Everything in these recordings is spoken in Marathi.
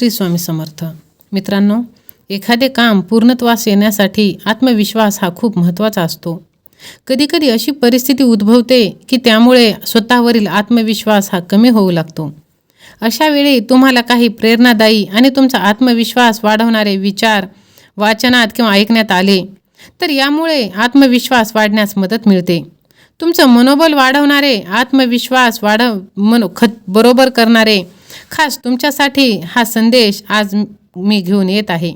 श्री स्वामी समर्थ. मित्रांनो एखादे काम पूर्णत्वास येण्यासाठी आत्मविश्वास हा खूप महत्त्वाचा असतो. कधीकधी अशी परिस्थिती उद्भवते की त्यामुळे स्वतःवरील आत्मविश्वास हा कमी होऊ लागतो. अशा वेळी तुम्हाला काही प्रेरणादायी आणि तुमचा आत्मविश्वास वाढवणारे विचार वाचनात किंवा ऐकण्यात आले तर यामुळे आत्मविश्वास वाढण्यास मदत मिळते. तुमचं मनोबल वाढवणारे आत्मविश्वास वाढव मनो खत बरोबर करणारे खास तुमच्यासाठी हा संदेश आज मी घेऊन येत आहे.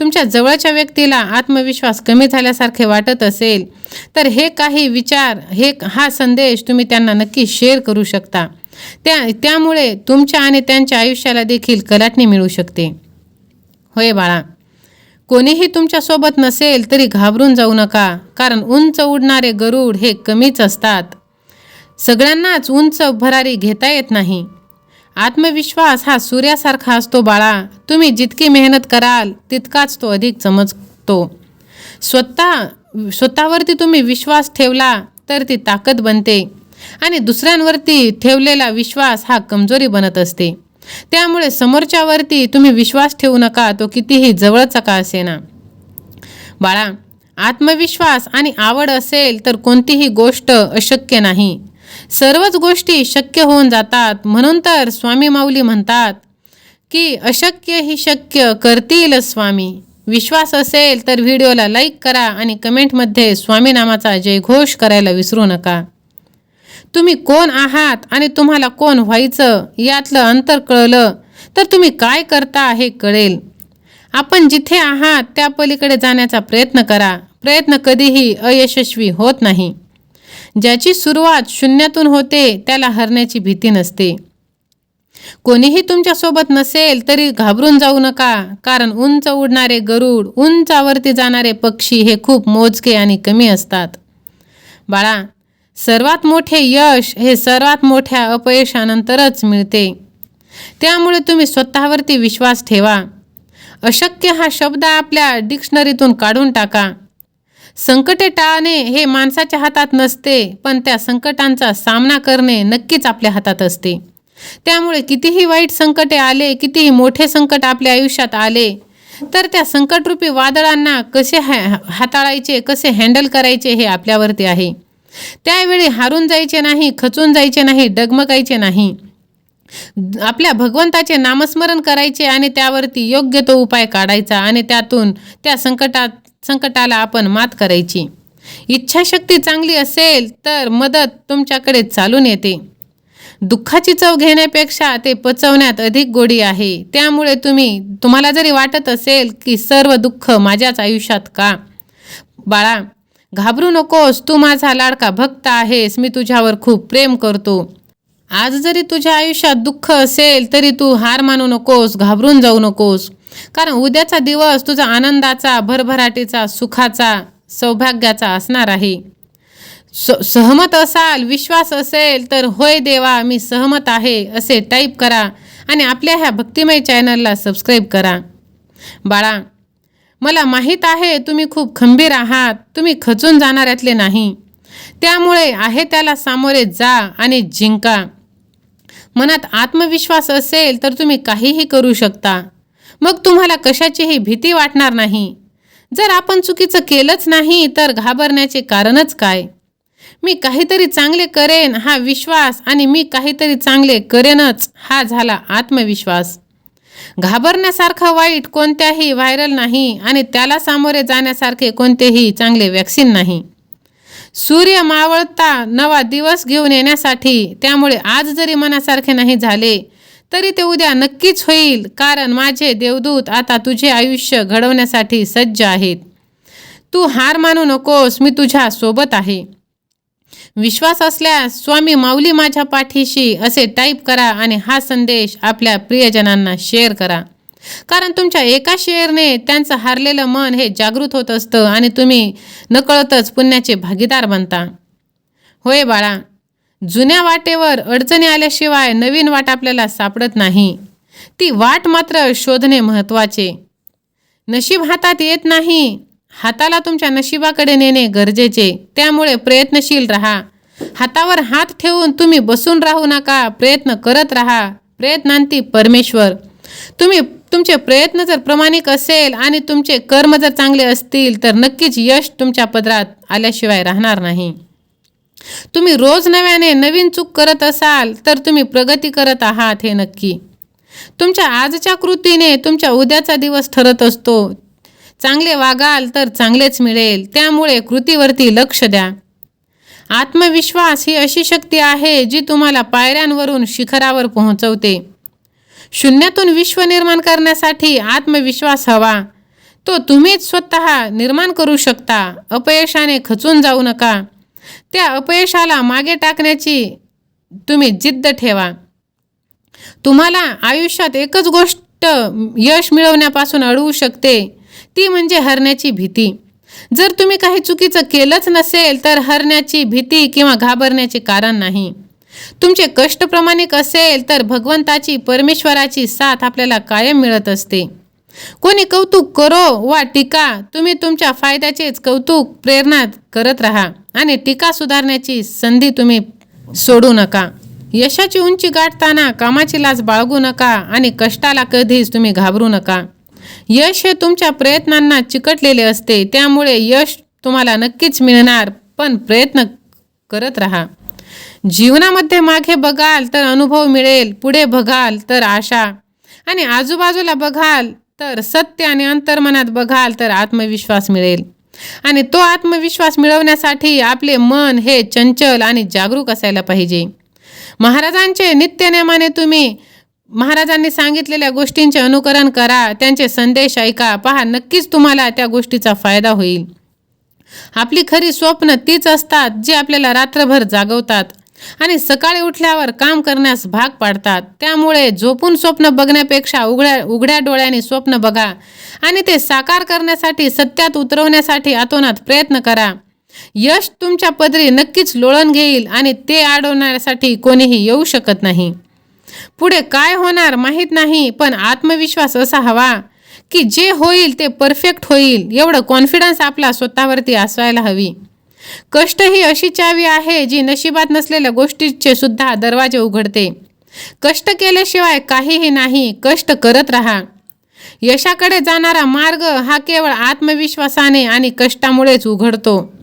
तुमच्या जवळच्या व्यक्तीला आत्मविश्वास कमी झाल्यासारखे वाटत असेल तर हे काही विचार हे हा संदेश तुम्ही त्यांना नक्की शेअर करू शकता. त्या त्यामुळे तुमच्या आणि त्यांच्या आयुष्याला देखील कलाटणी मिळू शकते. होय बाळा कोणीही तुमच्यासोबत नसेल तरी घाबरून जाऊ नका कारण उंच उडणारे गरुड हे कमीच असतात. सगळ्यांनाच उंच भरारी घेता येत नाही. आत्मविश्वास हा सूर्यासारखा असतो बाळा. तुम्ही जितकी मेहनत कराल तितकाच तो अधिक चमकतो. स्वतः स्वतःवरती तुम्ही विश्वास ठेवला तर ती ताकद बनते. आणि दुसऱ्यांवरती ठेवलेला विश्वास हा कमजोरी बनत असते. त्यामुळे समोरच्यावरती तुम्ही विश्वास ठेवू नका तो कितीही जवळचा का असेना. बाळा आत्मविश्वास आणि आवड असेल तर कोणतीही गोष्ट अशक्य नाही. सर्वच गोष्टी शक्य होऊन जातात. म्हणून तर स्वामी माऊली म्हणतात की अशक्य ही शक्य करतील स्वामी. विश्वास असेल तर व्हिडिओला लाईक करा आणि कमेंटमध्ये स्वामी नामाचा जयघोष करायला विसरू नका. तुम्ही कोण आहात आणि तुम्हाला कोण व्हायचं यातलं अंतर कळलं तर तुम्ही काय करता हे कळेल. आपण जिथे आहात त्या पलीकडे जाण्याचा प्रयत्न करा. प्रयत्न कधीही अयशस्वी होत नाही. ज्याची सुरुवात शून्यातून होते त्याला हरण्याची भीती नसते. कोणीही तुमच्यासोबत नसेल तरी घाबरून जाऊ नका कारण उंच उडणारे गरुड उंचावरती जाणारे पक्षी हे खूप मोजके आणि कमी असतात. बाळा सर्वात मोठे यश हे सर्वात मोठ्या अपयशानंतरच मिळते. त्यामुळे तुम्ही स्वतःवरती विश्वास ठेवा. अशक्य हा शब्द आपल्या डिक्शनरीतून काढून टाका. संकटे टाळणे हे माणसाच्या हातात नसते पण त्या संकटांचा सामना करणे नक्कीच आपल्या हातात असते. त्यामुळे कितीही वाईट संकटे आले कितीही मोठे संकट आपल्या आयुष्यात आले तर त्या संकटरूपी वादळांना कसे हॅ हाताळायचे कसे हँडल करायचे हे आपल्यावरती आहे. त्यावेळी हारून जायचे नाही खचून जायचे नाही डगमगायचे नाही. आपल्या भगवंताचे नामस्मरण करायचे आणि त्यावरती योग्य तो उपाय काढायचा आणि त्यातून त्या संकटात संकटाला आपण मात करायची. इच्छाशक्ती चांगली असेल तर मदत तुमच्याकडे चालून येते. दुःखाची चव घेण्यापेक्षा ते पचवण्यात अधिक गोडी आहे. त्यामुळे तुम्ही तुम्हाला जरी वाटत असेल की सर्व दुःख माझ्याच आयुष्यात का? बाळा घाबरू नकोस. तू माझा लाडका भक्त आहेस. मी तुझ्यावर खूप प्रेम करतो. आज जरी तुझ्या आयुष्यात दुःख असेल तरी तू हार मानू नकोस घाबरून जाऊ नकोस. कारण उद्याचा दिवस तुझा आनंदाचा भरभराटीचा सुखाचा सौभाग्याचा असणार आहे. स सहमत असाल विश्वास असेल तर होय देवा मी सहमत आहे असे टाईप करा आणि आपल्या ह्या भक्तिमय चॅनलला सबस्क्राईब करा. बाळा मला माहीत आहे तुम्ही खूप खंबीर आहात तुम्ही खचून जाणाऱ्यातले नाही. त्यामुळे आहे त्याला सामोरे जा आणि जिंका. मनात आत्मविश्वास असेल तर तुम्ही काहीही करू शकता. मग तुम्हाला कशाचीही भीती वाटणार नाही. जर आपण चुकीचं केलंच नाही तर घाबरण्याचे कारणच काय? मी काहीतरी चांगले करेन हा विश्वास आणि मी काहीतरी चांगले करेनच हा झाला आत्मविश्वास. घाबरण्यासारखं वाईट कोणत्याही व्हायरल नाही आणि त्याला सामोरे जाण्यासारखे कोणतेही चांगले वॅक्सिन नाही. सूर्य मावळता नवा दिवस घेऊन येण्यासाठी त्यामुळे आज जरी मनासारखे नाही झाले तरी ते उद्या नक्कीच होईल कारण माझे देवदूत आता तुझे आयुष्य घडवण्यासाठी सज्ज आहेत. तू हार मानू नकोस मी तुझ्या सोबत आहे. विश्वास असल्यास स्वामी माऊली माझ्या पाठीशी असे टाईप करा आणि हा संदेश आपल्या प्रियजनांना शेअर करा. कारण तुमच्या एका शेअरने त्यांचं हारलेलं मन हे जागृत होत असतं आणि तुम्ही नकळतच पुण्याचे भागीदार बनता. होय बाळा जुन्या वाटेवर अडचणी आल्याशिवाय नवीन वाट आपल्याला सापडत नाही. ती वाट मात्र शोधणे महत्त्वाचे. नशीब हातात येत नाही. हाताला तुमच्या नशिबाकडे नेणे गरजेचे. त्यामुळे प्रयत्नशील राहा. हातावर हात ठेवून तुम्ही बसून राहू नका. प्रयत्न करत राहा. प्रयत्नांती परमेश्वर. तुम्ही तुमचे प्रयत्न जर प्रामाणिक असेल आणि तुमचे कर्म जर चांगले असतील तर नक्कीच यश तुमच्या पदरात आल्याशिवाय राहणार नाही. तुम्ही रोज नव्याने नवीन चूक करत असाल तर तुम्ही प्रगती करत आहात हे नक्की. तुमच्या आजच्या कृतीने तुमच्या उद्याचा दिवस ठरत असतो. चांगले वागाल तर चांगलेच मिळेल त्यामुळे कृतीवरती लक्ष द्या. आत्मविश्वास ही अशी शक्ती आहे जी तुम्हाला पायऱ्यांवरून शिखरावर पोहोचवते. शून्यातून विश्व निर्माण करण्यासाठी आत्मविश्वास हवा. तो तुम्हीच स्वतः निर्माण करू शकता. अपयशाने खचून जाऊ नका. त्या अपयशाला मागे टाकण्याची तुम्ही जिद्द ठेवा. तुम्हाला आयुष्यात एकच गोष्ट यश मिळवण्यापासून अडवू शकते ती म्हणजे हरण्याची भीती. जर तुम्ही काही चुकीचं केलंच नसेल तर हरण्याची भीती किंवा घाबरण्याचे कारण नाही. तुमचे कष्ट प्रामाणिक असेल तर भगवंताची परमेश्वराची साथ आपल्याला कायम मिळत असते. कोणी कौतुक करो वा टीका तुम्ही तुमच्या फायद्याचेच कौतुक प्रेरणा करत राहा आणि टीका सुधारण्याची संधी तुम्ही सोडू नका. यशाची उंची गाठताना कामाची लाज बाळगू नका आणि कष्टाला कधीच तुम्ही घाबरू नका. यश हे तुमच्या प्रयत्नांना चिकटलेले असते त्यामुळे यश तुम्हाला नक्कीच मिळणार पण प्रयत्न करत राहा. जीवनामध्ये मागे बघाल तर अनुभव मिळेल पुढे बघाल तर आशा. आणि आजूबाजूला बघाल तर सत्य आणि अंतर्मनात बघाल तर आत्मविश्वास मिळेल. आणि तो आत्मविश्वास मिळवण्यासाठी आपले मन हे चंचल आणि जागरूक असायला पाहिजे. महाराजांचे नित्यनेमाने तुम्ही महाराजांनी सांगितलेल्या गोष्टींचे अनुकरण करा त्यांचे संदेश ऐका पहा नक्कीच तुम्हाला त्या गोष्टीचा फायदा होईल. आपली खरी स्वप्न तीच असतात जी आपल्याला रात्रभर जागवतात. आणि सकाळी उठल्यावर काम करण्यास भाग पाडतात. त्यामुळे झोपून स्वप्न बघण्यापेक्षा उघड्या उघड्या डोळ्याने स्वप्न बघा आणि ते साकार करण्यासाठी सत्यात उतरवण्यासाठी अतोनात प्रयत्न करा. यश तुमच्या पदरी नक्कीच लोळण घेईल आणि ते अडवण्यासाठी कोणीही येऊ शकत नाही. पुढे काय होणार माहीत नाही पण आत्मविश्वास असा हवा की जे होईल ते परफेक्ट होईल एवढं कॉन्फिडन्स आपला स्वतःवरती असायला हवी. कष्ट ही अशी चावी आहे जी नशिबात नसलेल्या गोष्टीचे सुद्धा दरवाजे उघडते. कष्ट केल्याशिवाय काहीही नाही कष्ट करत राहा. यशाकडे जाणारा मार्ग हा केवळ आत्मविश्वासाने आणि कष्टामुळेच उघडतो.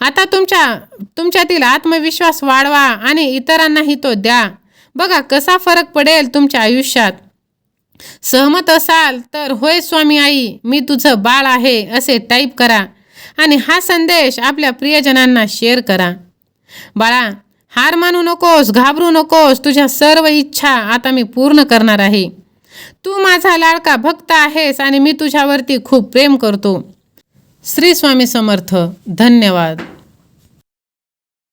आता तुमच्या तुमच्यातील आत्मविश्वास वाढवा आणि इतरांनाही तो द्या. बघा कसा फरक पडेल तुमच्या आयुष्यात. सहमत असाल तर होय स्वामी आई मी तुझं बाळ आहे असे टाईप करा. आणि हा संदेश आपल्या प्रियजनांना शेअर करा. बाळा हार मानू नकोस घाबरू नकोस तुझ्या सर्व इच्छा आता मी पूर्ण करणार आहे. तू माझा लाडका भक्त आहेस आणि मी तुझ्यावरती खूप प्रेम करतो. श्री स्वामी समर्थ. धन्यवाद.